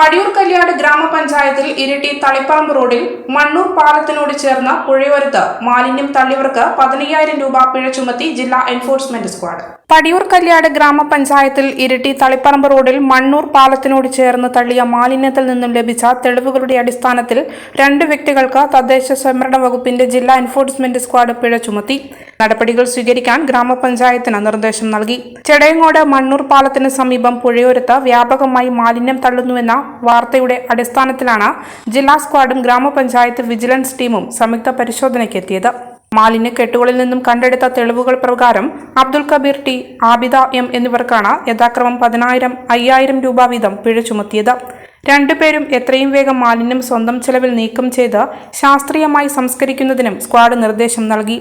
പടിയൂർ കല്യാട് ഗ്രാമപഞ്ചായത്തിൽ ഇരിട്ടി തളിപ്പറമ്പ് റോഡിൽ മണ്ണൂർ പാലത്തിനോട് ചേർന്ന പുഴയോരത്ത് മാലിന്യം തള്ളിയവർക്ക് പതിനയ്യായിരം രൂപ പിഴ ചുമത്തി ജില്ലാ എൻഫോഴ്സ്മെന്റ് സ്ക്വാഡ് പടിയൂർ കല്യാട് ഗ്രാമപഞ്ചായത്തിൽ ഇരിട്ടി തളിപ്പറമ്പ് റോഡിൽ മണ്ണൂർ പാലത്തിനോട് ചേർന്ന് തള്ളിയ മാലിന്യത്തിൽ നിന്നും ലഭിച്ച തെളിവുകളുടെ അടിസ്ഥാനത്തിൽ രണ്ട് വ്യക്തികൾക്ക് തദ്ദേശ സ്വയംഭരണ വകുപ്പിന്റെ ജില്ലാ എൻഫോഴ്സ്മെന്റ് സ്ക്വാഡ് പിഴ ചുമത്തി. നടപടികൾ സ്വീകരിക്കാൻ ഗ്രാമപഞ്ചായത്തിന് നിർദ്ദേശം നൽകി. ചെടയങ്ങോട് മണ്ണൂർ പാലത്തിന് സമീപം പുഴയോരത്ത് വ്യാപകമായി മാലിന്യം തള്ളുന്നുവെന്ന വാർത്തയുടെ അടിസ്ഥാനത്തിലാണ് ജില്ലാ സ്ക്വാഡും ഗ്രാമപഞ്ചായത്ത് വിജിലൻസ് ടീമും സംയുക്ത പരിശോധനയ്ക്ക് എത്തിയത് മാലിന്യ കെട്ടുകളിൽ നിന്നും കണ്ടെടുത്ത തെളിവുകൾ പ്രകാരം അബ്ദുൽ കബീർ ടി ആബിദ എം എന്നിവർക്കാണ് യഥാക്രമം പതിനായിരം അയ്യായിരം രൂപ വീതം പിഴ ചുമത്തിയത്. രണ്ടുപേരും എത്രയും വേഗം മാലിന്യം സ്വന്തം ചെലവിൽ നീക്കം ചെയ്ത് ശാസ്ത്രീയമായി സംസ്കരിക്കുന്നതിനും സ്ക്വാഡ് നിർദ്ദേശം നൽകി.